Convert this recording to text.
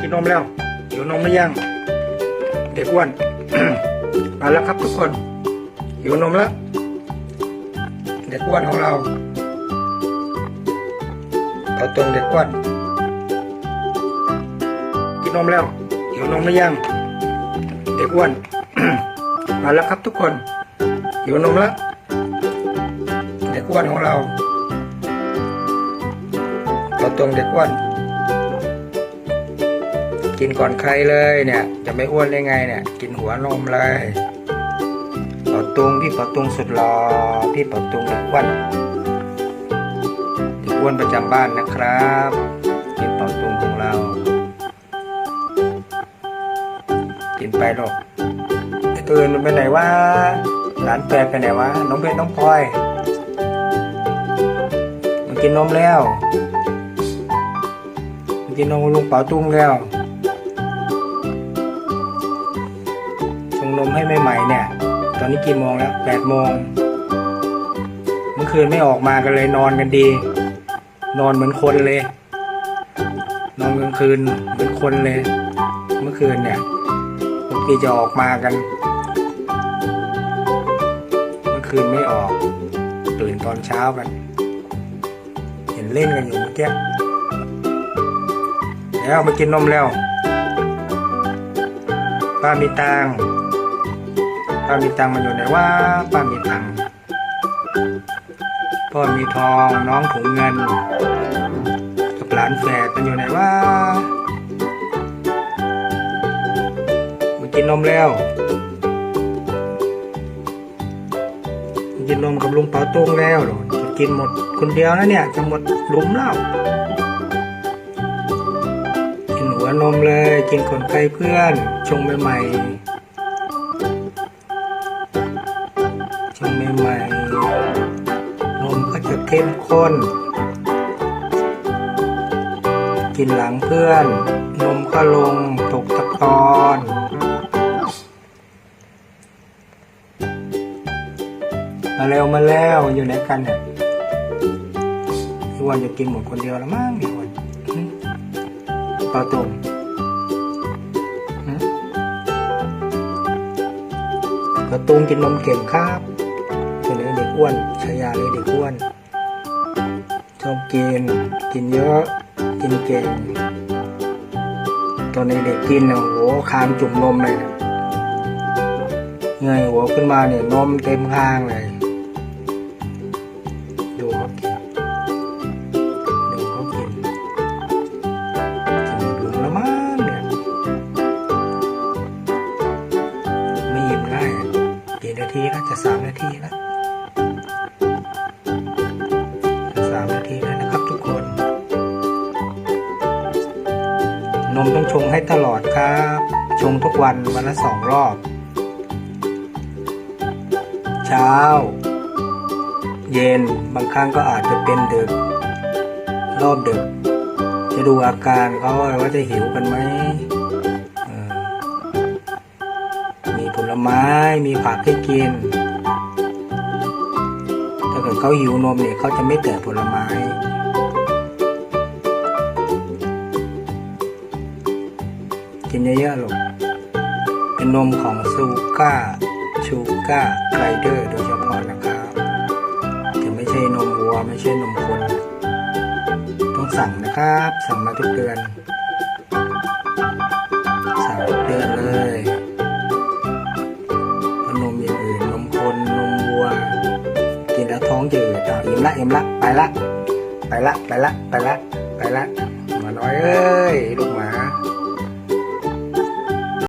กินนมแล้วหิวนมหรือยัง เด็กอ้วนมาแล้วครับทุกคนหิวนมแล้วเด็กอ้วนของเราเอาตรงเด็กอ้วนกินนมแล้วหิวนมหรือยัง เด็กอ้วนมาแล้วครับทุกคนหิวนมแล้วเด็กอ้วนของเราเอาตรงเด็กอ้วน กินก่อนใครเลยเนี่ย จะไม่อ้วนได้ไงเนี่ย กินหัวนมเลยเป่าตุงพี่เป่าตุงสุดหล่อพี่เป่าตุงเด็กอ้วนเด็กอ้วนประจำบ้านนะครับพี่เป่าตุงของเรา กินไปหรอกไอ้ตัวอื่นมันไปไหนวะหลานแปดไปไหนวะน้องเพชรน้องพลอยมันกินนมแล้วมันกินนมลุงเป่าตุงแล้ว นมให้ใหม่ๆเนี่ย ตอนนี้กี่โมงแล้วแปดโมง เมื่อคืนไม่ออกมากันเลยนอนกันดี นอนเหมือนคนเลย นอนกลางคืนเหมือนคนเลย เมื่อคืนเนี่ยปกติจะออกมากัน เมื่อคืนไม่ออก ตื่นตอนเช้ากัน เห็นเล่นกันอยู่เมื่อกี้แล้วมากินนมแล้วป้ามีตังค์ ป้ามีตังมันอยู่ไหนว่าป้ามีตังพ่อมีทองน้องถุงเงินกับหลานแฝดมันอยู่ไหนว่ามันกินนมแล้วมันกินนมกับลุงเปาโต้งแล้วเหรอจะกินหมดคนเดียวนะเนี่ยจะหมดหลุมแล้วกินหัวนมเลย กินคนไข้เพื่อนชงใหม่ๆ เข้มข้น กินหลังเพื่อน นมก็ลงตกตะกอนมาเร็วมาแล้วอยู่ไหนกันเนี่ยพี่วันจะกินหมดคนเดียวแล้วมั้งพี่วันปลาตุ่มปลาตุ่มกินนมเก่งครับเป็นเด็กอ้วนชายาเลยเด็กอ้วน ชอบกิน กินเยอะ กินเก่ง ตอนเด็กๆกินนะโหคางจุ่มนมเลยเงยหัวขึ้นมาเนี่ยนมเต็มคางเลยดูเขากินดูเขากินหลุมแล้วมั้งเนี่ยไม่ยิ้มง่ายอะกี่นาทีแล้วจะสามนาทีแล้ว นมต้องชงให้ตลอดครับ ชงทุกวันวันละสองรอบ เช้า เย็นบางครั้งก็อาจจะเป็นดึก รอบดึก จะดูอาการเขาว่าจะหิวกันไหมมีผลไม้มีผักให้กิน ถ้าเกิดเขาหิวนมเนี่ยเขาจะไม่แตะผลไม้ กินเยอะๆลูกเป็นนมของซูก้าชูก้าไรเดอร์โดยเฉพาะนะครับจะไม่ใช่นมวัวไม่ใช่นมคน ต้องสั่งนะครับ สั่งมาทุกเดือน สั่งทุกเดือนเลยแล้วนมอย่างอื่นนมคนนมวัว กินแล้วท้องจืดอะอิ่มละอิ่มละไปละ ไปละ ไปละ ไปละ ไปละ มาน้อยเอ้ย ลูกหมา